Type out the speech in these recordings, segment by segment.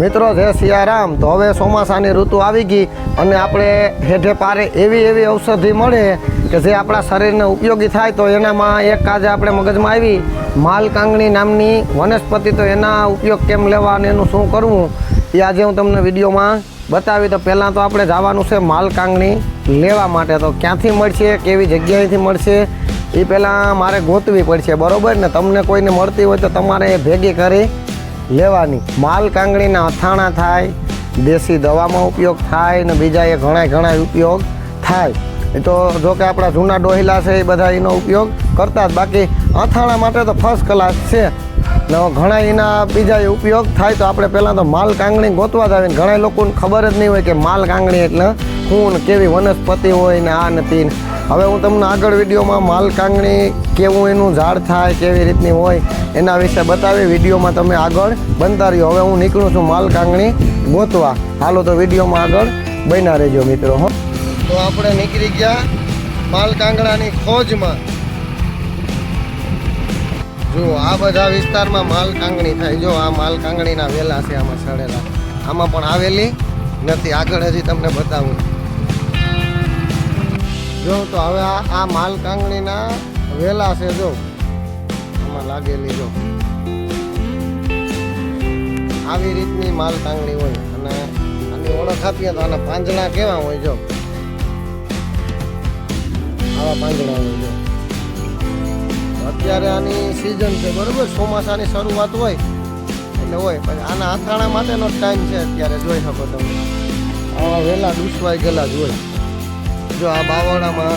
મિત્રો, જય સિયારામ. તો હવે ચોમાસાની ઋતુ આવી ગઈ અને આપણે હેઠે પારે એવી એવી ઔષધિ મળે કે જે આપણા શરીરને ઉપયોગી થાય. તો એનામાં એક આજે આપણે મગજમાં આવી. માલકાંગણી નામની વનસ્પતિ, તો એના ઉપયોગ કેમ લેવા અને એનું શું કરવું, એ આજે હું તમને વિડીયોમાં બતાવી. તો પહેલાં તો આપણે જવાનું છે માલકાંગણી લેવા માટે. તો ક્યાંથી મળશે, કેવી જગ્યાએથી મળશે, એ પહેલાં મારે ગોતવી પડશે. બરાબર ને? તમને કોઈને મળતી હોય તો તમારે ભેગી કરી લેવાની. માલ કાંગણીના અથાણા થાય, દેશી દવામાં ઉપયોગ થાય ને બીજા એ ઘણા ઘણા ઉપયોગ થાય. તો જો કે આપણા જૂના ડોહિલા છે એ બધા એનો ઉપયોગ કરતા જ. બાકી અથાણા માટે તો ફર્સ્ટ ક્લાસ છે. ને ઘણા એના બીજા ઉપયોગ થાય તો આપણે પહેલાં તો માલ કાંગણી ગોતવા જ આવે. ઘણા લોકોને ખબર જ નહીં હોય કે માલ કાંગણી એટલે શું કેવી વનસ્પતિ હોય ને આ નથી હવે હું તમને આગળ વિડીયોમાં માલકાંગણી, કેવું એનું ઝાડ થાય, કેવી રીતની હોય, એના વિશે બતાવી વિડીયોમાં તમે આગળ બનતા રહ્યો. હવે હું નીકળું છું માલકાંગણી, ગોતવા. હાલો તો વિડીયોમાં આગળ બન્યા રહેજો મિત્રો, હો. તો આપણે નીકળી ગયા માલકાંગણાની ખોજમાં. જુઓ આ બધા વિસ્તારમાં માલ કાંગણી થાય. જો, આ માલ કાંગણીના વેલા છે, આમાં સડેલા. આમાં પણ આવેલી નથી. આગળ હજી તમને બતાવું. જો તો હવે આ આ માલ કાંગણીના વેલા છે, જો. આમાં લાગેલી, જો. આવી રીતની માલ કાંગણી હોય. અને આની ઓળખ આપીએ તો આના પાંજણા કેવા હોય, જો. આવા પાંજણા હોય, જો. અત્યારે આની સિઝન છે, બરોબર? ચોમાસાની શરૂઆત હોય. એટલે હોય. પછી આના અથાણા માટેનો ટાઈમ છે અત્યારે, જોઈ શકો તમે. આવા વહેલા ડૂસવાઈ ગયેલા જ હોય. જો આ બાવળામાં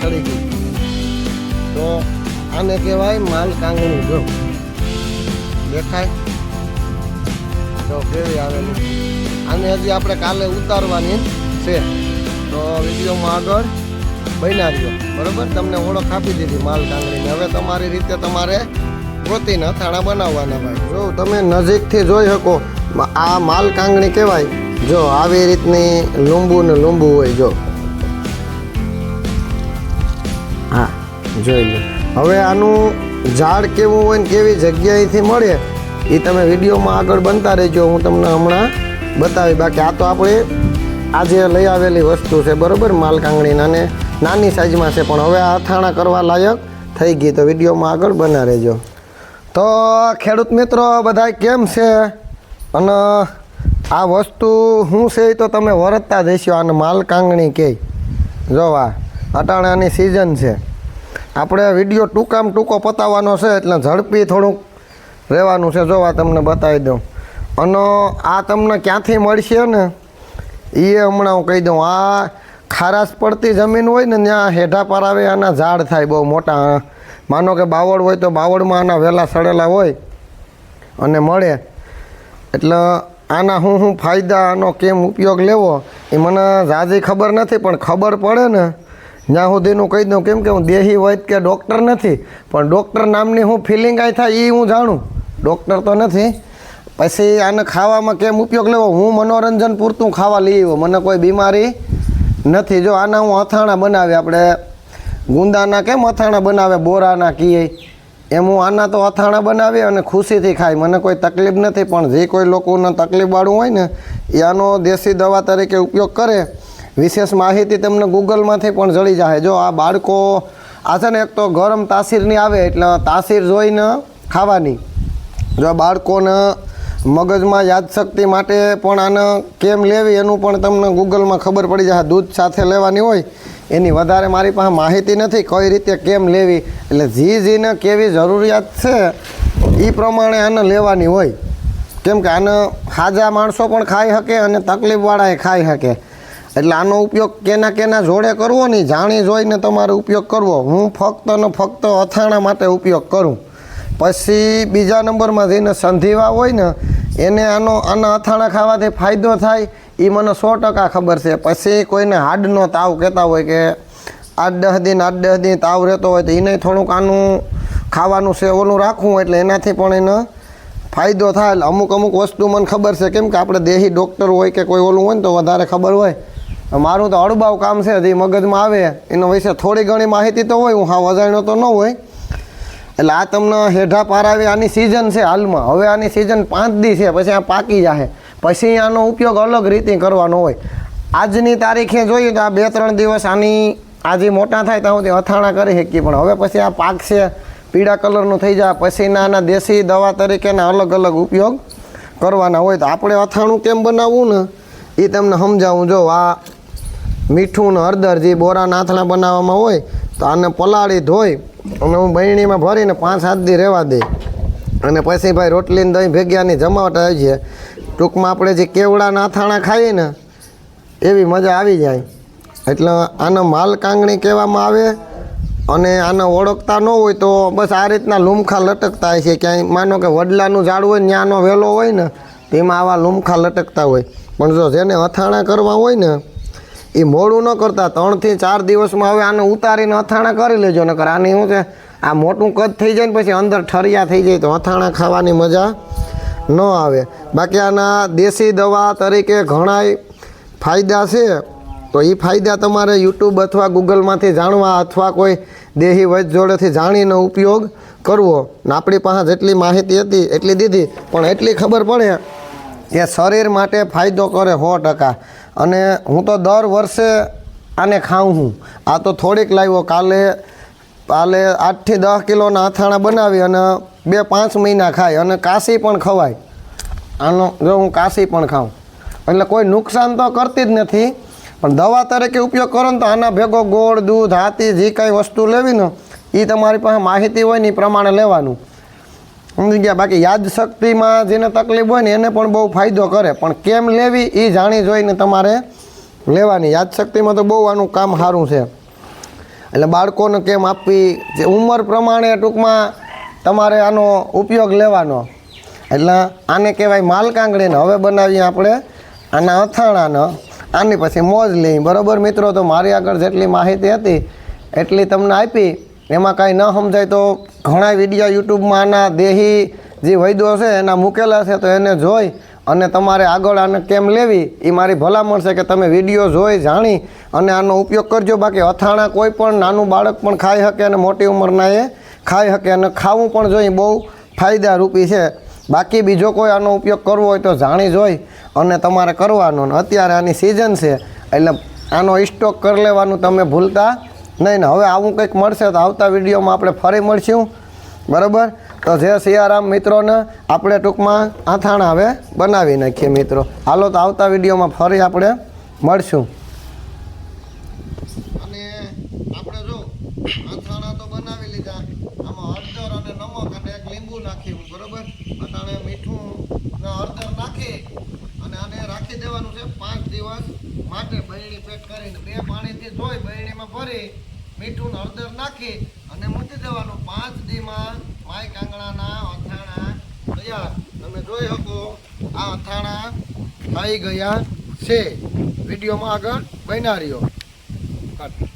ચડી ગઈ તો આને કહેવાય માલ કાંગણું, જો. દેખાય? તો કેવી આવેલી. આને હજી આપણે કાલે ઉતારવાની છે. તો વિડીયોમાં આગળ બન્યા રહ્યો. બરોબર? તમને ઓળખ આપી દીધી માલ કાંગણીને. હવે તમારી રીતે તમારે ગોતીને અથાણા બનાવવાના ભાઈ. જો તમે નજીકથી જોઈ શકો, આ માલ કાંગણી કહેવાય. જો આવી રીતની લીંબુ ને લીંબુ હોય, જો. હા. જોઈ લો. હવે આનું ઝાડ કેવું હોય ને કેવી જગ્યાએથી મળે, એ તમે વિડીયોમાં આગળ બનતા રહેજો. હું તમને હમણાં બતાવી, બાકી આ તો આપણે આજે લઈ આવેલી વસ્તુ છે, બરાબર? માલ કાંગણીના અને નાની સાઈઝમાં છે, પણ હવે આ અથાણા કરવા લાયક થઈ ગઈ, તો વિડીયોમાં આગળ બના રહેજો. તો ખેડૂત મિત્રો બધા કેમ છે? અને આ વસ્તુ શું છે તો તમે વરતતા જઈશો, આને માલકાંગણી કહે. જો આ. અટાણાની સિઝન છે. આપણે વીડિયો ટૂંકામ ટૂંકો પતાવવાનો છે, એટલે ઝડપી થોડુંક રહેવાનું છે. જો આ તમને બતાવી દઉં. અને આ તમને ક્યાંથી મળશે ને એ હમણાં હું કહી દઉં, આ ખારાશ પડતી જમીન હોય ને, ત્યાં હેઠા પર આવે આના ઝાડ થાય બહુ મોટા. માનો કે બાવળ હોય તો બાવળમાં આના વહેલા સડેલા હોય અને મળે. એટલે આના હું શું ફાયદા આનો કેમ ઉપયોગ લેવો એ મને ઝાઝી ખબર નથી, પણ ખબર પડે ને જ્યાં સુધીનું કહી દઉં, કેમ કે હું દેહી વૈદ કે ડૉક્ટર નથી, પણ ડૉક્ટર નામની હું ફિલિંગ આઈ થાય એ હું જાણું. ડૉક્ટર તો નથી. પછી આને ખાવામાં કેમ ઉપયોગ લેવો? હું મનોરંજન પૂરતું ખાવા લઈ આવ્યો. મને કોઈ બીમારી નથી. જો આના હું અથાણા બનાવી, આપણે ગુંદાના કેમ અથાણા બનાવે? બોરાના કીએ. એમ હું આના તો અથાણા બનાવી અને ખુશીથી ખાય. મને કોઈ તકલીફ નથી, પણ જે કોઈ લોકોને તકલીફવાળું હોય ને એ આનો દેશી દવા તરીકે ઉપયોગ કરે. વિશેષ માહિતી તમને ગૂગલમાંથી પણ જળી જાય જો આ બાળકો આ છે ને એક તો ગરમ તાસીરની આવે એટલે તાસીર જોઈને ખાવાની. જો બાળકોને મગજમાં યાદશક્તિ માટે પણ આને કેમ લેવી એનું પણ તમને ગૂગલમાં ખબર પડી જાય. દૂધ સાથે લેવાની હોય એની વધારે મારી પાસે માહિતી નથી કઈ રીતે કેમ લેવી. એટલે જી જીને કેવી જરૂરિયાત છે એ પ્રમાણે આને લેવાની હોય. કેમ કે આને હાજા માણસો પણ ખાઈ શકે અને તકલીફવાળાએ ખાઈ શકે. એટલે આનો ઉપયોગ કેના કેના જોડે કરવો નહીં જાણી જોઈને તમારે ઉપયોગ કરવો. હું ફક્ત ને ફક્ત અથાણા માટે ઉપયોગ કરું. પછી બીજા નંબરમાં જઈને સંધિવા હોય ને, એને આનો, આના અથાણા ખાવાથી ફાયદો થાય એ મને સો ટકા ખબર છે. પછી કોઈને હાડનો તાવ કહેતા હોય કે આઠ દસ દિન આઠ દસ દિન તાવ રહેતો હોય તો એને થોડુંક આનું ખાવાનું છે, ઓલું રાખવું એટલે એનાથી પણ એને ફાયદો થાય. એટલે અમુક અમુક વસ્તુ મને ખબર છે. કેમ કે આપણે દેહી ડૉક્ટર હોય કે કોઈ ઓલું હોય ને તો વધારે ખબર હોય. મારું તો અડબાવ કામ છે જે મગજમાં આવે. એનો વિશે થોડી ઘણી માહિતી તો હોય, હું હા વજાણ્યો તો ન હોય. એટલે આ તમને હેઠા પારાવી આની સિઝન છે હાલમાં. હવે આની સિઝન પાંચ દી છે, પછી આ પાકી જાહે. પછી આનો ઉપયોગ અલગ રીતે કરવાનો હોય. આજની તારીખે જોઈએ તો આ બે ત્રણ દિવસ આની, આજે મોટા થાય ત્યાં સુધી અથાણા કરી શકીએ, પણ હવે પછી આ પાક છે, પીળા કલરનું થઈ જાય. પછી દેશી દવા તરીકેના અલગ અલગ ઉપયોગ કરવાના હોય. તો આપણે અથાણું કેમ બનાવવું ને? એ તમને સમજાવું. જો આ મીઠું ને હળદર જે બોરા નાથણા બનાવવામાં હોય, તો આને પલાળી ધોઈ અને હું બહેણીમાં ભરીને પાંચ સાત દી રહેવા દે. અને પછી ભાઈ રોટલીને દહીં ભેગ્યાની જમાવટ આવી છે. ટૂંકમાં આપણે જે કેવડા નાથાણા ખાઈએ ને, એવી મજા આવી જાય. એટલે આને માલ કાંગણી કહેવામાં આવે અને આને ઓળખતા ન હોય તો બસ આ રીતના લૂમખા લટકતા હોય છે. ક્યાંય માનો કે વડલાનું ઝાડ હોય ને ત્યાંનો વેલો હોય ને, તેમાં આવા લૂમખા લટકતા હોય. પણ જો જેને અથાણા કરવા હોય ને એ મોડું ન કરતા ત્રણથી ચાર દિવસમાં હવે આને ઉતારીને અથાણા કરી લેજો, નકર આની શું છે, આ મોટું કદ થઈ જાય ને પછી અંદર ઠરિયા થઈ જાય તો અથાણા ખાવાની મજા ન આવે. બાકી આના દેશી દવા તરીકે ઘણાય ફાયદા છે, તો એ ફાયદા તમારે યુટ્યુબ અથવા ગૂગલમાંથી જાણવા અથવા કોઈ દેહી વૈદ્ય જોડેથી જાણીને ઉપયોગ કરવો. ને આપણી પાસે જેટલી માહિતી હતી એટલી દીધી, પણ એટલી ખબર પડે કે શરીર માટે ફાયદો કરે સો ટકા. અને હું તો દર વર્ષે આને ખાઉં છું. આ તો થોડીક લાવ્યો. કાલે કાલે આઠથી દસ કિલોના અથાણા બનાવી અને બે પાંચ મહિના ખાય અને કાશી પણ ખવાય. આનો, જો હું કાશી પણ ખાઉં. એટલે કોઈ નુકસાન તો કરતી જ નથી. પણ દવા તરીકે ઉપયોગ કરો ને તો આના ભેગો ગોળ, દૂધ, હાથી, જે કાંઈ વસ્તુ લેવી ને એ તમારી પાસે માહિતી હોય ને એ પ્રમાણે લેવાનું. સમજી ગયા બાકી યાદશક્તિમાં જેને તકલીફ હોય ને એને પણ બહુ ફાયદો કરે. પણ કેમ લેવી એ જાણી જોઈને તમારે લેવાની. યાદશક્તિમાં તો બહુ આનું કામ સારું છે. એટલે બાળકોને કેમ આપવી? જે ઉંમર પ્રમાણે ટૂંકમાં તમારે આનો ઉપયોગ લેવાનો. એટલે આને કહેવાય માલકાંગડીને હવે બનાવીએ આપણે આના અથાણાને. આની પછી મોજ લઈ બરાબર મિત્રો? તો મારી આગળ જેટલી માહિતી હતી, એટલી તમને આપી. એમાં કાંઈ ન સમજાય તો ઘણા વીડિયો યુટ્યુબમાં આના દેહી જે વૈદ્યો છે, એના મૂકેલા છે, તો એને જોઈ અને તમારે આગળ આને કેમ લેવી એ મારી ભલામણ છે કે તમે વીડિયો જોઈ, જાણી અને આનો ઉપયોગ કરજો. બાકી અથાણા કોઈ પણ નાનું બાળક પણ ખાઈ શકે અને મોટી ઉંમરના એ ખાઈ શકે અને ખાવું પણ જોઈએ બહુ ફાયદારૂપી છે. બાકી બીજો કોઈ આનો ઉપયોગ કરવો હોય તો જાણી જોઈ અને તમારે કરવાનો. ને અત્યારે આની સિઝન છે, એટલે આનો સ્ટોક કરી લેવાનું, તમે ભૂલતા નહીં ને હવે આવું કંઈક મળશે તો આવતા વિડીયોમાં આપણે ફરી મળશું. બરાબર? તો જે સિયારામ મિત્રોને, આપણે ટૂંકમાં આથાણા હવે બનાવી નાખીએ મિત્રો. હાલો તો આવતા વિડીયોમાં ફરી આપણે મળશું. અને આપણે જો અથાણા તો બનાવી લીધા. આમાં હળદર અને નમક અને એક લીંબુ નાખ્યું, બરોબર? અટાણે મીઠું હળદર નાખી અને આને રાખી દેવાનું છે પાંચ દિવસ માટે બરણી પેક કરીને. પાણીથી ધોઈ બરણીમાં ભરી મીઠું હળદર નાખી અને મૂકી દેવાનું. પાંચ દીમાં માય કાંગણાના અથાણા તૈયાર. તમે જોઈ શકો, આ અથાણા થઈ ગયા છે. વિડીયોમાં આગળ બનાવ્યો કટ